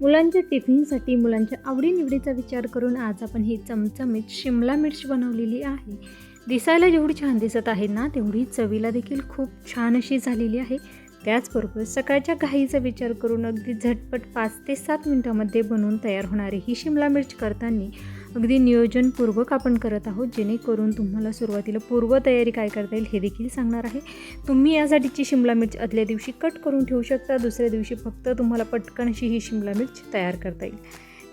मुलांच्या टिफिनसाठी मुलांच्या आवडीनिवडीचा विचार करून आज आपण ही चमचमीत शिमला मिर्च बनवलेली आहे. दिसायला जेवढी छान दिसत आहे ना तेवढी चवीला देखील खूप छान अशी झालेली आहे. त्याचबरोबर सकाळच्या घाईचा विचार करून अगदी झटपट पाच ते सात मिनटामध्ये बनवून तयार होणारी ही शिमला मिर्च करताना अगदी नियोजनपूर्वक आपण करत आहोत जेणेकरून तुम्हाला सुरुवातीला पूर्वतयारी काय करता येईल हे देखील सांगणार आहे. तुम्ही यासाठीची शिमला मिर्च आदल्या दिवशी कट करून ठेवू शकता दुसऱ्या दिवशी फक्त तुम्हाला पटकन अशी ही शिमला मिर्च तयार करता येईल.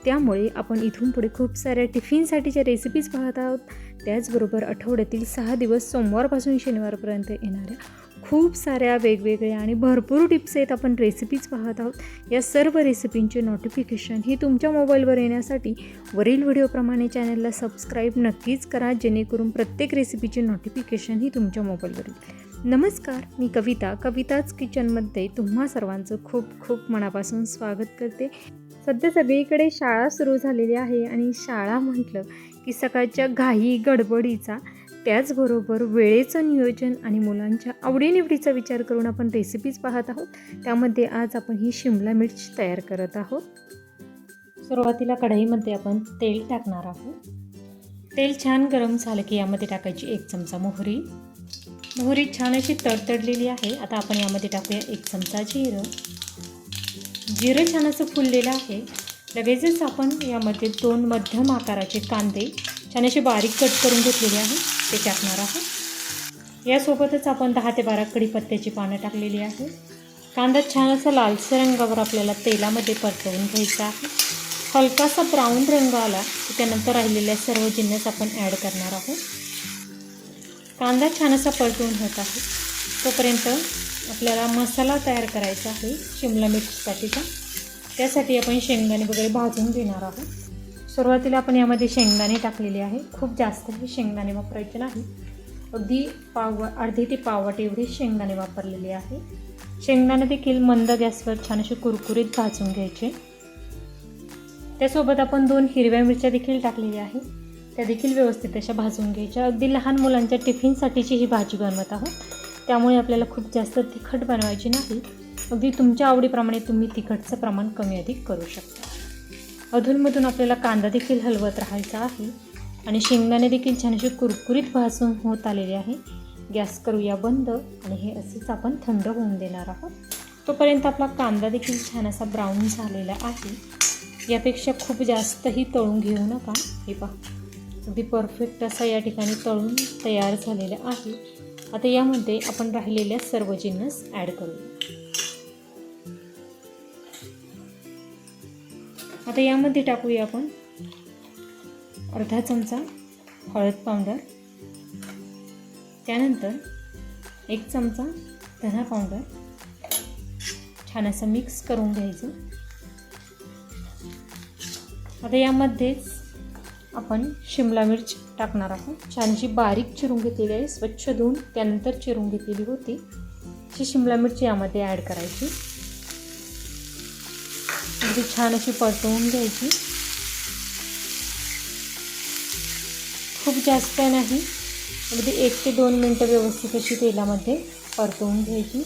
त्यामुळे आपण इथून पुढे खूप साऱ्या टिफिनसाठीच्या रेसिपीज पाहत आहोत. त्याचबरोबर आठवड्यातील सहा दिवस सोमवारपासून शनिवारपर्यंत येणाऱ्या खूप साऱ्या वेगवेगळ्या आणि भरपूर टिप्स आहेत. आपण रेसिपीज पाहत आहोत. या सर्व रेसिपींचे नोटिफिकेशन ही तुमच्या मोबाईलवर येण्यासाठी वरील व्हिडिओप्रमाणे चॅनलला सबस्क्राईब नक्कीच करा. जेणेकरून प्रत्येक रेसिपीचे नोटिफिकेशन ही तुमच्या मोबाईलवर येईल. नमस्कार मी कविता. कविताच किचनमध्ये तुम्हा सर्वांचं खूप खूप मनापासून स्वागत करते. सध्या सगळीकडे शाळा सुरू झालेली आहे आणि शाळा म्हटलं की सकाळच्या घाई गडबडीचा त्याचबरोबर वेळेचं नियोजन आणि मुलांच्या आवडीनिवडीचा विचार करून आपण रेसिपीज पाहत आहोत. त्यामध्ये आज आपण ही शिमला मिर्च तयार करत आहोत. सुरुवातीला कढईमध्ये आपण तेल टाकणार आहोत. तेल छान गरम झालं की यामध्ये टाकायची एक चमचा मोहरी. मोहरी छान अशी तडतडलेली आहे. आता आपण यामध्ये टाकूया एक चमचा जिरं. जिरं छान असं फुललेलं आहे. लगेचच आपण यामध्ये दोन मध्यम आकाराचे कांदे छान असे बारीक कट करून घेतलेले आहे ते टाकणार आहोत. यासोबतच आपण दहा ते बारा कढीपत्त्याची पानं टाकलेली आहे. कांदा छान असा लालसर रंगावर आपल्याला तेलामध्ये परतवून घ्यायचा आहे. हलकासा ब्राऊन रंग आला की त्यानंतर राहिलेल्या सर्व जिन्नस आपण ॲड करणार आहोत. कांदा छान असा परतवून होत आहे. तोपर्यंत आपल्याला मसाला तयार करायचा आहे शिमला मिरचीसाठीचा. त्यासाठी आपण शेंगदाणे वगैरे भाजून घेणार आहोत. सुरुवातीला आपण यामध्ये शेंगदाणे टाकलेले आहे. खूप जास्त हे शेंगदाणे वापरायचे नाही. अगदी पाव अर्धी ते पावट एवढे शेंगदाणे वापरलेले आहे. शेंगदाणे देखील मंद गॅसवर छान असे कुरकुरीत भाजून घ्यायचे. त्यासोबत आपण दोन हिरव्या मिरच्या देखील टाकलेल्या आहे. त्या देखील व्यवस्थित अशा भाजून घ्यायच्या. अगदी लहान मुलांच्या टिफिनसाठीची ही भाजी बनवत आहोत. त्यामुळे आपल्याला खूप जास्त तिखट बनवायची नाही. अगदी तुमच्या आवडीप्रमाणे तुम्ही तिखटचं प्रमाण कमी अधिक करू शकता. अधूनमधून आपल्याला कांदा देखील हलवत राहायचा आहे. आणि शेंगदाणे देखील छान असे कुरकुरीत भाजून होत आलेले आहे. गॅस करूया बंद आणि हे असेच आपण थंड होऊन देणार आहोत. तोपर्यंत आपला कांदा देखील छान असा ब्राऊन झालेला आहे. यापेक्षा खूप जास्तही तळून घेऊ नका. हे पहा. अगदी परफेक्ट असा या ठिकाणी तळून तयार झालेला आहे. आता यामध्ये आपण राहिलेल्या सर्व जिन्नस ॲड करूया. आता यामध्ये टाकूया आपण अर्धा चमचा हळद पावडर. त्यानंतर एक चमचा धना पावडर. छान असं मिक्स करून घ्यायचं. आता यामध्येच आपण शिमला मिर्च टाकणार आहोत. छानशी बारीक चिरून घेतलेली आहे. स्वच्छ धुवून त्यानंतर चिरून घेतलेली होती. अशी शिमला मिरची यामध्ये ॲड करायची. म्हणजे छान अशी परतवून घ्यायची. खूप जास्त नाही अगदी एक ते दोन मिनटं व्यवस्थित अशी तेलामध्ये परतवून घ्यायची.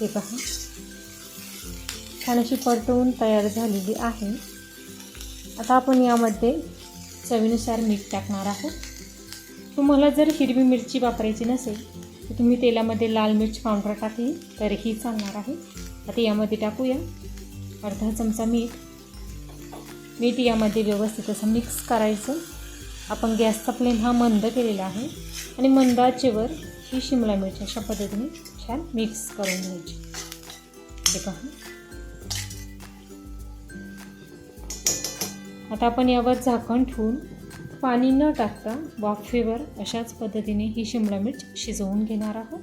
हे पहा. छान अशी परतवून तयार झालेली आहे. आता आपण यामध्ये चवीनुसार मीठ टाकणार आहोत. तुम्हाला जर हिरवी मिरची वापरायची नसेल तर तुम्ही तेलामध्ये लाल मिर्च पावडर टाकली तरीही चालणार आहे. आता यामध्ये टाकूया. अर्धा चमचा मीठ. मीठ यामध्ये व्यवस्थित असं मिक्स करायचं. आपण गॅसचा फ्लेम हा मंद केलेला आहे. आणि मंदाचेवर ही शिमला मिरची अशा पद्धतीने छान मिक्स करून घ्यायची. हे पहा. आता आपण यावर झाकण ठेवून पाणी न टाकता वाफेवर अशाच पद्धतीने ही शिमला मिर्च शिजवून घेणार आहोत.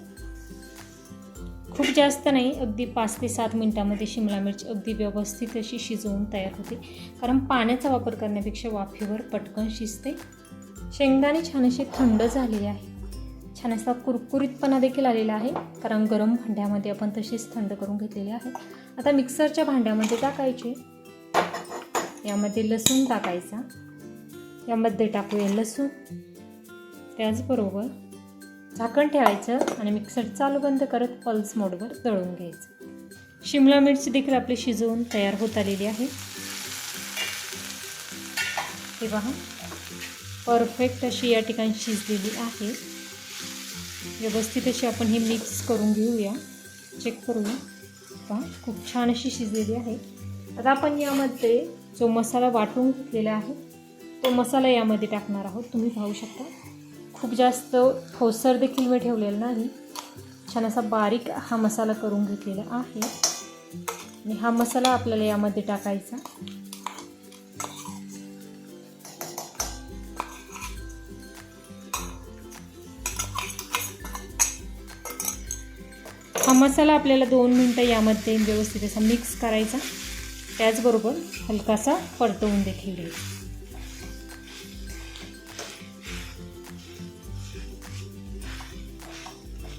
खूप जास्त नाही अगदी पाच ते सात मिनटामध्ये शिमला मिर्च अगदी व्यवस्थित अशी शिजवून तयार होते. कारण पाण्याचा वापर करण्यापेक्षा वाफेवर पटकन शिजते. शेंगदाणे छान असे थंड झालेले आहे. छान असा कुरकुरीतपणा देखील आलेला आहे. कारण गरम भांड्यामध्ये आपण तसेच थंड करून घेतलेले आहे. आता मिक्सरच्या भांड्यामध्ये टाकायचे. यामध्ये लसूण टाकायचा. यामध्ये टाकूया लसूण. त्याचबरोबर झाकण ठेवायचं आणि मिक्सर चालू बंद करत पल्स मोडवर दळून घ्यायचं. शिमला मिरची देखील आपली शिजवून तयार होत आलेली आहे. हे पहा परफेक्ट अशी या ठिकाणी शिजलेली आहे. व्यवस्थित अशी आपण हे मिक्स करून घेऊया. चेक करूया. पहा खूप छान अशी शिजलेली आहे. आता आपण यामध्ये जो मसाला वाटून घेतलेला आहे तो मसाला यामध्ये टाकणार आहोत. तुम्ही पाहू शकता. खूप जास्त ठोसर देखील मी ठेवलेला नाही. छान असा बारीक हा मसाला करून घेतलेला आहे. आणि हा मसाला आपल्याला यामध्ये टाकायचा. हा मसाला आपल्याला दोन मिनटं यामध्ये व्यवस्थित असा मिक्स करायचा. त्याचबरोबर हलकासा परतवून देखील घ्यायचा.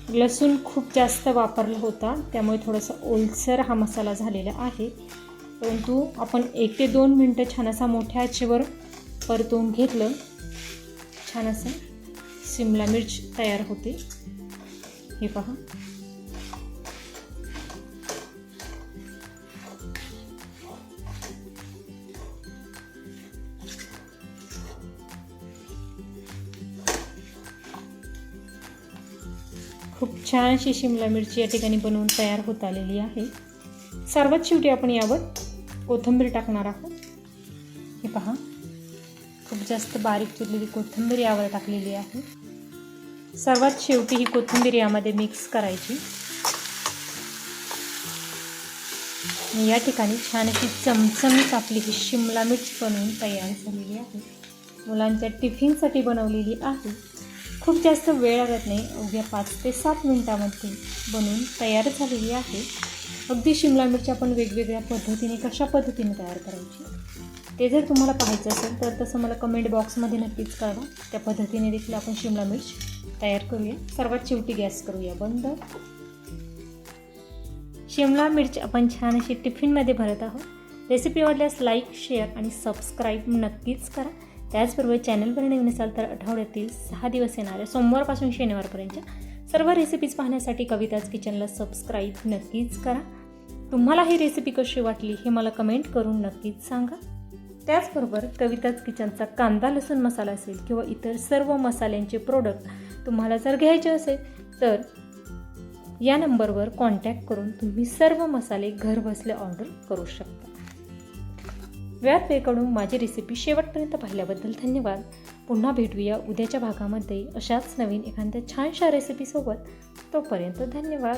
लसूण खूप जास्त वापरला होता त्यामुळे थोडासा ओलसर हा मसाला झालेला आहे. परंतु आपण एक ते दोन मिनटं छान असा मोठ्या आचेवर परतवून घेतलं. छान असं शिमला मिर्च तयार होते. हे पहा. छानशी छान अशी शिमला मिरची या ठिकाणी बनवून तयार होत आलेली आहे. सर्वात शेवटी आपण यावर कोथिंबीर टाकणार आहोत. हे पहा. खूप जास्त बारीक चिरलेली कोथिंबीर यावर टाकलेली आहे. सर्वात शेवटी ही कोथिंबीर यामध्ये मिक्स करायची. या ठिकाणी छान अशी चमचमीत आपली ही शिमला मिर्च बनवून तयार झालेली आहे. मुलांच्या टिफिनसाठी बनवलेली आहे. खूप जास्त वेळ लागत नाही. अवघ्या पाच ते सात मिनटामध्ये बनवून तयार झालेली आहे. अगदी शिमला मिरची आपण वेगवेगळ्या पद्धतीने कशा पद्धतीने तयार करायची? ते जर तुम्हाला पाहायचं असेल तर तसं मला कमेंट बॉक्समध्ये नक्कीच कळवा. त्या पद्धतीने देखील आपण शिमला मिर्च तयार करूया. सर्वात शेवटी गॅस करूया बंद. शिमला मिर्च आपण छान अशी टिफिनमध्ये भरत आहोत. रेसिपी आवडल्यास लाईक शेअर आणि सबस्क्राईब नक्कीच करा. त्याचबरोबर चॅनलवर नवीन असाल तर आठवड्यातील सहा दिवस येणाऱ्या सोमवारपासून शनिवारपर्यंतच्या सर्व रेसिपीज पाहण्यासाठी कविताज किचनला सबस्क्राईब नक्कीच करा. तुम्हाला ही रेसिपी कशी वाटली हे मला कमेंट करून नक्कीच सांगा. त्याचबरोबर कविताज किचनचा कांदा लसूण मसाला असेल किंवा इतर सर्व मसाल्यांचे प्रोडक्ट तुम्हाला जर घ्यायचे असेल तर या नंबरवर कॉन्टॅक्ट करून तुम्ही सर्व मसाले घरबसल्या ऑर्डर करू शकता. व्यात वेकडून माझी रेसिपी शेवटपर्यंत पाहिल्याबद्दल धन्यवाद. पुन्हा भेटूया उद्याच्या भागामध्ये अशाच नवीन एखाद्या छानशा रेसिपीसोबत तोपर्यंत धन्यवाद.